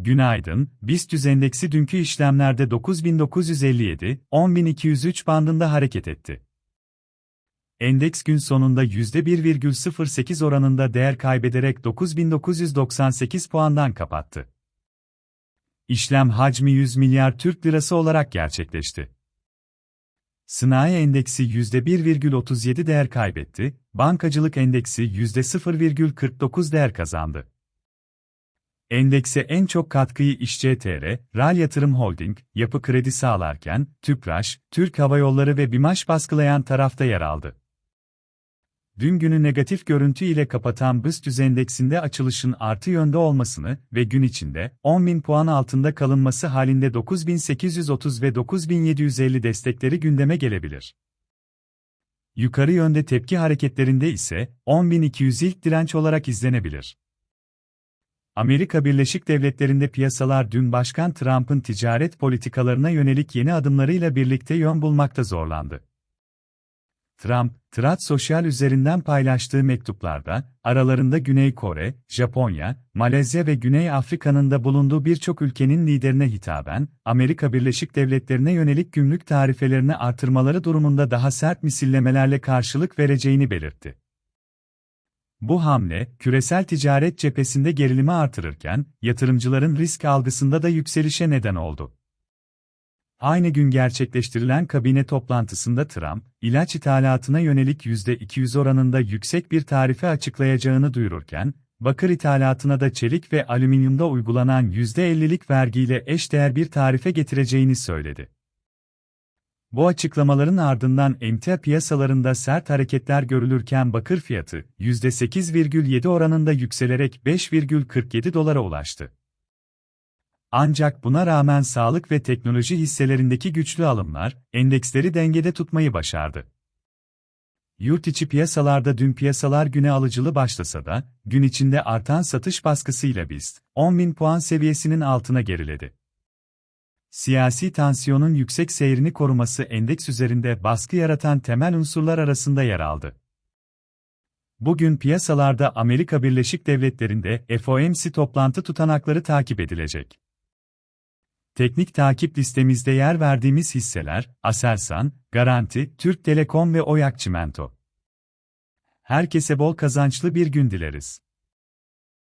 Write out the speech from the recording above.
Günaydın, BIST endeksi dünkü işlemlerde 9957, 10203 bandında hareket etti. Endeks gün sonunda %1,08 oranında değer kaybederek 9998 puandan kapattı. İşlem hacmi 100 milyar Türk lirası olarak gerçekleşti. Sanayi endeksi %1,37 değer kaybetti, bankacılık endeksi %0,49 değer kazandı. Endekse en çok katkıyı İşCTR, RAL Yatırım Holding, Yapı Kredi sağlarken, TÜPRAŞ, Türk Hava Yolları ve BİMAŞ baskılayan tarafta yer aldı. Dün günü negatif görüntü ile kapatan BIST endeksinde açılışın artı yönde olmasını ve gün içinde 10.000 puan altında kalınması halinde 9830 ve 9750 destekleri gündeme gelebilir. Yukarı yönde tepki hareketlerinde ise 10.200 ilk direnç olarak izlenebilir. Amerika Birleşik Devletleri'nde piyasalar dün Başkan Trump'ın ticaret politikalarına yönelik yeni adımlarıyla birlikte yön bulmakta zorlandı. Trump, Truth Social üzerinden paylaştığı mektuplarda, aralarında Güney Kore, Japonya, Malezya ve Güney Afrika'nın da bulunduğu birçok ülkenin liderine hitaben, Amerika Birleşik Devletleri'ne yönelik gümrük tarifelerini artırmaları durumunda daha sert misillemelerle karşılık vereceğini belirtti. Bu hamle, küresel ticaret cephesinde gerilimi artırırken, yatırımcıların risk algısında da yükselişe neden oldu. Aynı gün gerçekleştirilen kabine toplantısında Trump, ilaç ithalatına yönelik %200 oranında yüksek bir tarife açıklayacağını duyururken, bakır ithalatına da çelik ve alüminyumda uygulanan %50'lik vergiyle eşdeğer bir tarife getireceğini söyledi. Bu açıklamaların ardından emtia piyasalarında sert hareketler görülürken bakır fiyatı %8,7 oranında yükselerek 5,47 dolara ulaştı. Ancak buna rağmen sağlık ve teknoloji hisselerindeki güçlü alımlar, endeksleri dengede tutmayı başardı. Yurt içi piyasalarda dün piyasalar güne alıcılı başlasa da, gün içinde artan satış baskısıyla BIST, 10.000 puan seviyesinin altına geriledi. Siyasi tansiyonun yüksek seyrini koruması endeks üzerinde baskı yaratan temel unsurlar arasında yer aldı. Bugün piyasalarda Amerika Birleşik Devletleri'nde FOMC toplantı tutanakları takip edilecek. Teknik takip listemizde yer verdiğimiz hisseler, Aselsan, Garanti, Türk Telekom ve Oyak Çimento. Herkese bol kazançlı bir gün dileriz.